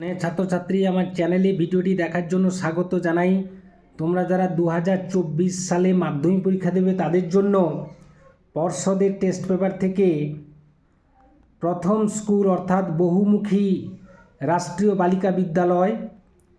মানে ছাত্রছাত্রী, আমার চ্যানেলে ভিডিওটি দেখার জন্য স্বাগত জানাই। তোমরা যারা দু হাজার চব্বিশ সালে মাধ্যমিক পরীক্ষা দেবে তাদের জন্য পর্ষদের টেস্ট পেপার থেকে প্রথম স্কুল অর্থাৎ বহুমুখী রাষ্ট্রীয় বালিকা বিদ্যালয়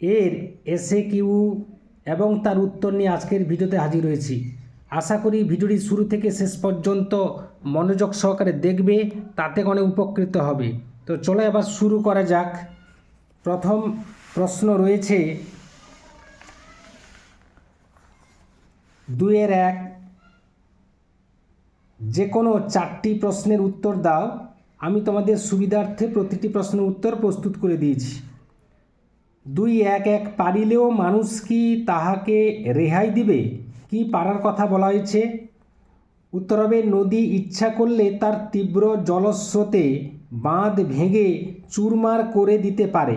এর এসএ কিউ এবং তার উত্তর নিয়ে আজকের ভিডিওতে হাজির হয়েছি। আশা করি ভিডিওটি শুরু থেকে শেষ পর্যন্ত মনোযোগ সহকারে দেখবে, তাতে অনেক উপকৃত হবে। তো চলো এবার শুরু করা যাক। প্রথম প্রশ্ন রয়েছে, দুইয়ের এক যে কোনো চারটি প্রশ্নের উত্তর দাও। আমি তোমাদের সুবিধার্থে প্রতিটি প্রশ্নের উত্তর প্রস্তুত করে দিয়েছি। দুই এক এক পারিলেও মানুষ কি তাহাকে রেহাই দিবে? কি পারার কথা বলা হয়েছে? উত্তর হবে, নদী ইচ্ছা করলে তার তীব্র জলস্রোতে বাঁধ ভেঙে চুরমার করে দিতে পারে।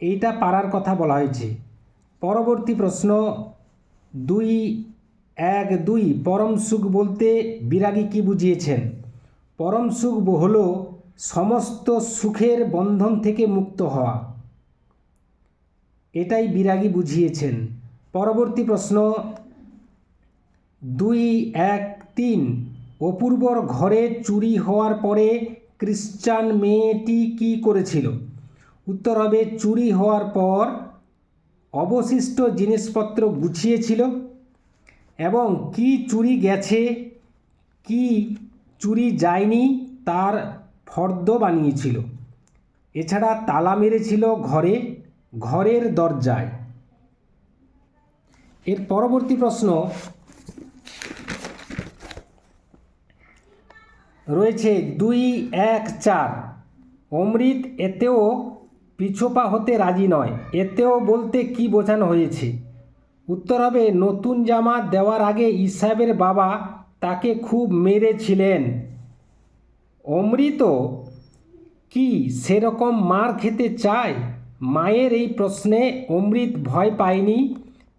এইটা পারার কথা বলা হয়েছে। পরবর্তী প্রশ্ন, দুই এক দুই, পরম সুখ বলতে বিরাগী কি বুঝিয়েছেন? পরম সুখ হল সমস্ত সুখের বন্ধন থেকে মুক্ত হওয়া। এটাই বিরাগী বুঝিয়েছেন। পরবর্তী প্রশ্ন, দুই এক তিন অপূর্বর ঘরে চুরি হওয়ার পরে খ্রিস্টান মেয়েটি কি করেছিল? উত্তর হবে, চুরি হওয়ার পর অবশিষ্ট জিনিসপত্র গুছিয়েছিল এবং কি চুরি গেছে, কি চুরি যায়নি তার ফর্দ বানিয়েছিল। এছাড়া তালা মেরেছিল ঘরে, ঘরের দরজায়। এর পরবর্তী প্রশ্ন রয়েছে দুই, এক, চার। অমৃত, এতেও পিছোপা হতে রাজি নয়। এতেও বলতে কি বোঝানো হয়েছে? উত্তর হবে, নতুন জামা দেওয়ার আগে ইসাবের বাবা তাকে খুব মেরেছিলেন। অমৃত কি সেরকম মার খেতে চায়? মায়ের এই প্রশ্নে অমৃত ভয় পায়নি,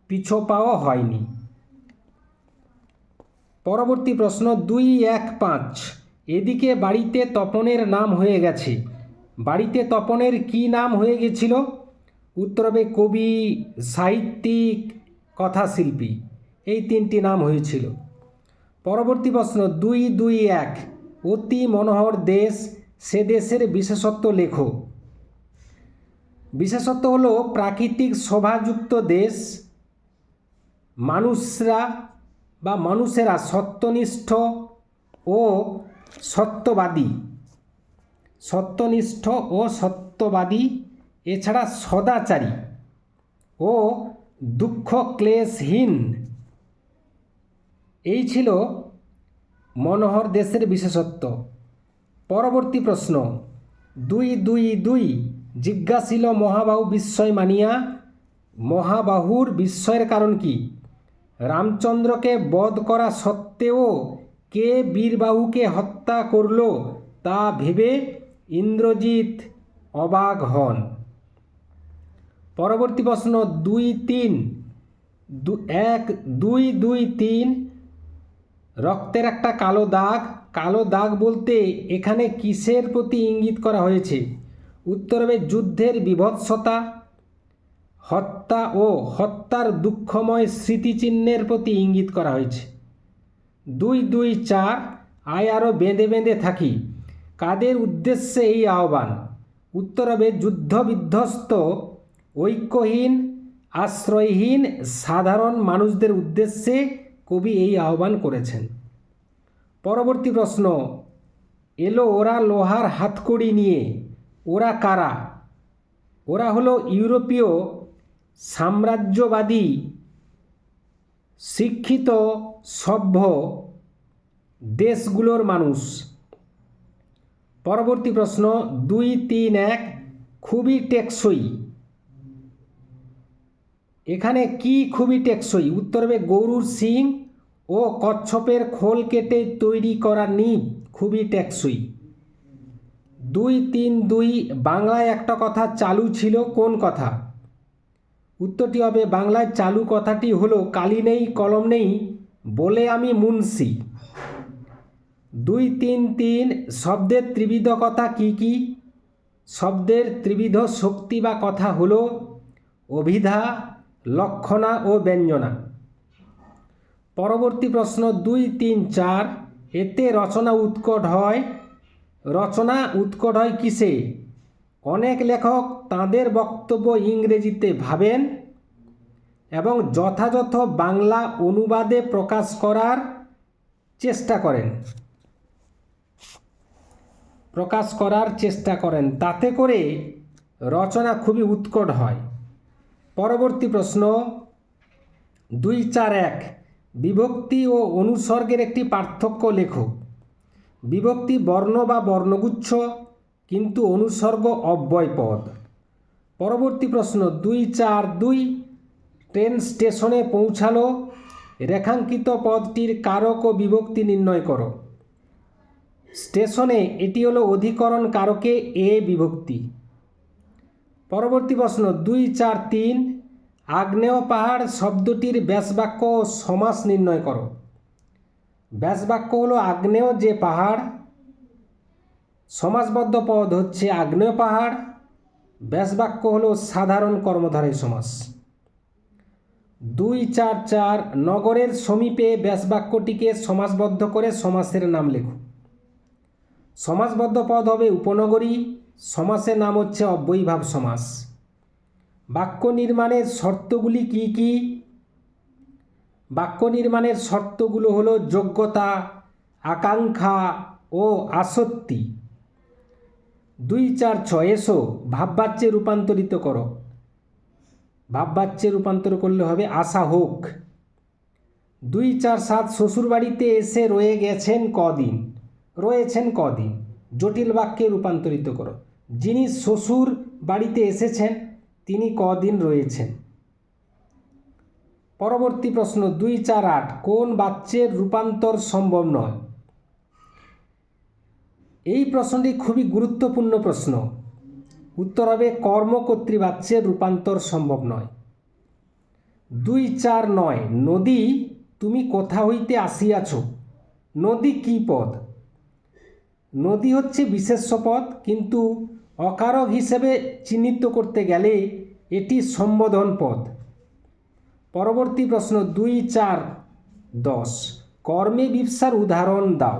পিছোপাও হয়নি। পরবর্তী প্রশ্ন দুই, এক, পাঁচ। এদিকে বাড়িতে তপনের নাম হয়ে গেছে। বাড়িতে তপনের কি নাম হয়ে গেছিল? উত্তর হবে কবি, সাহিত্যিক, কথাশিল্পী। এই তিনটি নাম হয়েছিল। পরবর্তী প্রশ্ন, দুই দুই এক, অতি মনোহর দেশ, সে দেশের বিশেষত্ব লেখো। বিশেষত্ব হলো প্রাকৃতিক শোভাযুক্ত দেশ। মানুষরা বা মানুষেরা সত্যনিষ্ঠ ও সত্যবাদী, সত্যনিষ্ঠ ও সত্যবাদী, এছাড়া সদাচারী ও দুঃখ ক্লেশহীন এই ছিল মনোহর দেশের বিশেষত্ব। পরবর্তী প্রশ্ন, দুই দুই দুই জিজ্ঞাসিল মহাবাহু বিস্ময় মানিয়া, মহাবাহুর বিস্ময়ের কারণ কি? রামচন্দ্রকে বধ করা সত্ত্বেও কে বীরবাহুকে হত্যা করল তা ভেবে ইন্দ্রজিৎ অবাক হন। পরবর্তী প্রশ্ন দুই তিন। দু, এক, দুই দুই, তিন। রক্তের একটা কালো দাগ। কালো দাগ বলতে এখানে কিসের প্রতি ইঙ্গিত করা হয়েছে? উত্তর হবে যুদ্ধের বিভৎসতা। হত্যা ও হত্যার দুঃখময় স্মৃতিচিহ্নের প্রতি ইঙ্গিত করা হয়েছে। দুই দুই চার আয় আরও বেঁধে বেঁধে থাকি। কাদের উদ্দেশ্যে এই আহ্বান? উত্তর হবে যুদ্ধ বিধ্বস্ত ঐক্যহীন, আশ্রয়হীন, সাধারণ মানুষদের উদ্দেশ্যে কবি এই আহ্বান করেছেন। পরবর্তী প্রশ্ন, এলো ওরা লোহার হাতকড়ি নিয়ে, ওরা কারা? ওরা হলো ইউরোপীয় সাম্রাজ্যবাদী শিক্ষিত, সভ্য দেশগুলোর মানুষ। পরবর্তী প্রশ্ন দুই তিন এক, খুবই টেকসই। এখানে কি খুবই টেকসই? উত্তর হবে গরুর শিং ও কচ্ছপের খোল কেটে তৈরি করা নিব খুবই টেকসই। দুই তিন দুই, বাংলায় একটা কথা চালু ছিল, কোন কথা? উত্তরটি হবে, বাংলায় চালু কথাটি হলো, কালি নেই, কলম নেই, বলে আমি মুন্সি। দুই, তিন তিন, শব্দের ত্রিবিধ কথা কি কি? শব্দের ত্রিবিধ শক্তি বা কথা হল, অভিধা, লক্ষণা ও ব্যঞ্জনা। পরবর্তী প্রশ্ন, দুই, তিন, চার, এতে রচনা উৎকট হয়? রচনা উৎকট হয় কিসে? অনেক লেখক তাঁদের বক্তব্য ইংরেজিতে ভাবেন এবং যথাযথ বাংলা অনুবাদে প্রকাশ করার চেষ্টা করেন। প্রকাশ করার চেষ্টা করেন। তাতে করে রচনা খুবই উৎকট হয়। পরবর্তী প্রশ্ন, দুই চার এক, বিভক্তি ও অনুসর্গের একটি পার্থক্য লেখো। বিভক্তি বর্ণ বা বর্ণগুচ্ছ কিন্তু অনুসর্গ অব্যয় পদ পরবর্তী প্রশ্ন, দুই চার দুই, ট্রেন স্টেশনে পৌঁছালো, রেখাঙ্কিত পদটির কারক ও বিভক্তি নির্ণয় করো। স্টেশনে এটি হলো অধিকরণ কারকে এ বিভক্তি। পরবর্তী প্রশ্ন, দুই চার তিন, আগ্নেয় পাহাড় শব্দটির ব্যাসবাক্য ও সমাস নির্ণয় করো। ব্যাসবাক্য হলো আগ্নেয় যে পাহাড় সমাসবদ্ধ পদ হচ্ছে আগ্নেয় পাহাড়। ব্যাসবাক্য হল সাধারণ কর্মধারী সমাস দুই চার চার নগরের সমীপে ব্যাসবাক্যটিকে সমাসবদ্ধ করে সমাসের নাম লেখো। সমাসবদ্ধ পদ হবে উপনগরী, সমাসের নাম হচ্ছে অব্যয়ীভাব সমাস। বাক্য নির্মাণের শর্তগুলি কি কি? বাক্য নির্মাণের শর্তগুলো হলো যোগ্যতা, আকাঙ্ক্ষা ও আসক্তি। দুই চার ছয় এসো, ভাববাচ্যে রূপান্তরিত করো। ভাববাচ্যে রূপান্তর করলে হবে আশা হোক। দুই চার সাত, শ্বশুরবাড়িতে এসে রয়ে গেছেন কদিন? রয়েছেন কদিন? জটিল বাক্যে রূপান্তরিত করো। যিনি শ্বশুর বাড়িতে এসেছেন, তিনি কদিন রয়েছেন? পরবর্তী প্রশ্ন, দুই চার আট, কোন বাচ্চের রূপান্তর সম্ভব নয়? এই প্রশ্নটি খুবই গুরুত্বপূর্ণ প্রশ্ন। উত্তর হবে, কর্মকর্তৃবাচ্যের রূপান্তর সম্ভব নয়। দুই চার নয়, নদী, তুমি কোথা হইতে আসিয়াছ? নদী কি পদ নদী হচ্ছে বিশেষ্য পদ কিন্তু অকারক হিসেবে চিহ্নিত করতে গেলে এটি সম্বোধন পদ পরবর্তী প্রশ্ন, দুই চার দশ, কর্মে বিপসার উদাহরণ দাও।